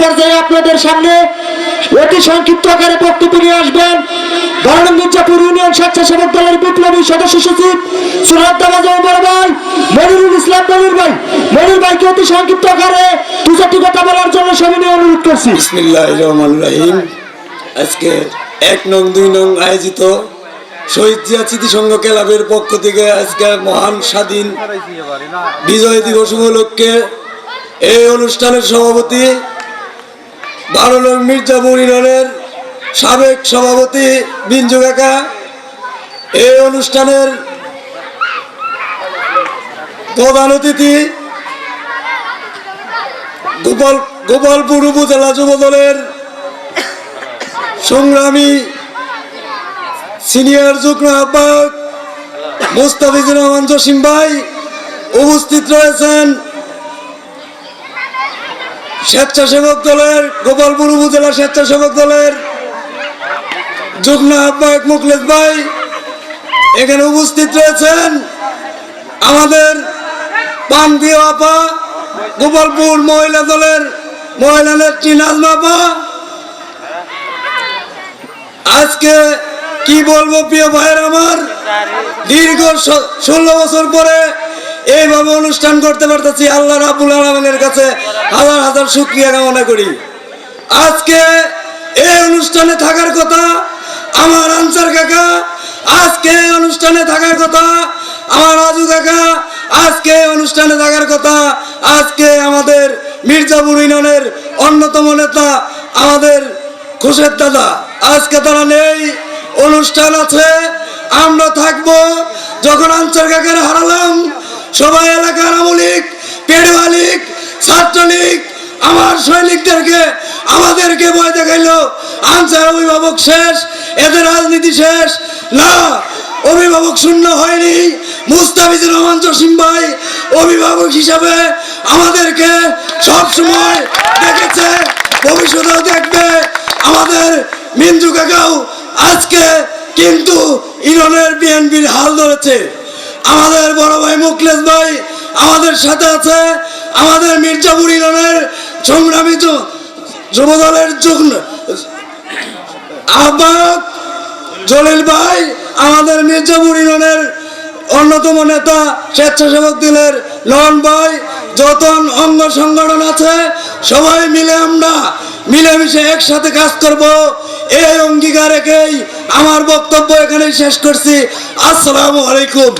পর্যায়ে আপনাদের সামনে অতি সংক্ষিপ্ত আকারে বক্তব্য নিয়ে আসবেন। মির্জাপুর ইউনিয়ন স্বেচ্ছাসেবক দলের বিপ্লবী সদস্য সচিব সুরাদ্দাবাজ ভাই মনিরুল ইসলাম মনির ভাই। মনির ভাইকে অতি সংক্ষিপ্ত আকারে দু চারটি কথা বলার জন্য সবিনয় অনুরোধ করছি। রাহিম। আজকে এক নং, দুই নং আয়োজিত শহীদ জিয়া স্মৃতিসংঘ ক্লাবের পক্ষ থেকে আজকে মহান স্বাধীন বিজয় দিবস উপলক্ষে এই অনুষ্ঠানের সভাপতি বারো মির্জা ইউনিয়নের সাবেক সভাপতি বিঞ্জু কাকা। এই অনুষ্ঠানের প্রধান অতিথি গোপাল, গোপালপুর উপজেলা যুব দলের সংগ্রামী সিনিয়র যুগ্ম আহ্বায়ক মুস্তাফিজুর রহমান জসিম ভাই উপস্থিত রয়েছেন। স্বেচ্ছাসেবক দলের, গোপালপুর উপজেলা স্বেচ্ছাসেবক দলের যুগ্ম আহ্বায়ক মুখলেশ ভাই, এখানে উপস্থিত রয়েছেন আমাদের পান্ডি আপা, গোপালপুর মহিলা দলের মহিলা নেত্রী নাজমা আজকে কি বলব প্রিয় ভাইয়ের আমার? দীর্ঘ ষোলো বছর পরে এইভাবে অনুষ্ঠান করতে পারতেছি আল্লাহ রাবুল আলমের কাছে হাজার হাজার শুক্রিয়া কামনা করি। আজকে এই অনুষ্ঠানে থাকার কথা, আমার আনসার কাকা, আজকে অনুষ্ঠানে থাকার কথা, আমার রাজু কাকা, আজকে অনুষ্ঠানে থাকার কথা, আজকে আমাদের মির্জাপুর ইউনিয়নের অন্যতম নেতা, আমাদের খুশের দাদা। আজকে তারা নেই, অনুষ্ঠান আছে, আমরা থাকব, যখন আনসার কাকার হারালাম সবাই এলাকার আমলিক পেড়ুয়ালিক ছাত্রলীগ, আমার সৈনিকদেরকে, আমাদেরকে ভয় দেখাইলো। আনসার অভিভাবক শেষ, এদের রাজনীতি শেষ। না, অভিভাবক শূন্য হয়নি। মুস্তাফিজুর রহমান জসিম ভাই, অভিভাবক হিসাবে আমাদেরকে সব সময় দেখেছে, ভবিষ্যতেও দেখবে। আমাদের মিঞ্জু কাকাও আজকে কিন্তু ইরানের বিএনপির হাল ধরেছে। আমাদের বড় ভাই মুকলেশ ভাই আমাদের সাথে আছে, আমাদের মির্জাপুর ইরানের সংগ্রামী যুবদলের যুগ্ম আহ্বায়ক জলিল ভাই, আমাদের মির্জাপুর ইউনিয়নের অন্যতম নেতা স্বেচ্ছাসেবক দলের লন ভাই যত অঙ্গ সংগঠন আছে, সবাই মিলে আমরা মিলেমিশে একসাথে কাজ করব। এই অঙ্গীকার রেখেই আমার বক্তব্য এখানেই শেষ করছি। আসসালামু আলাইকুম।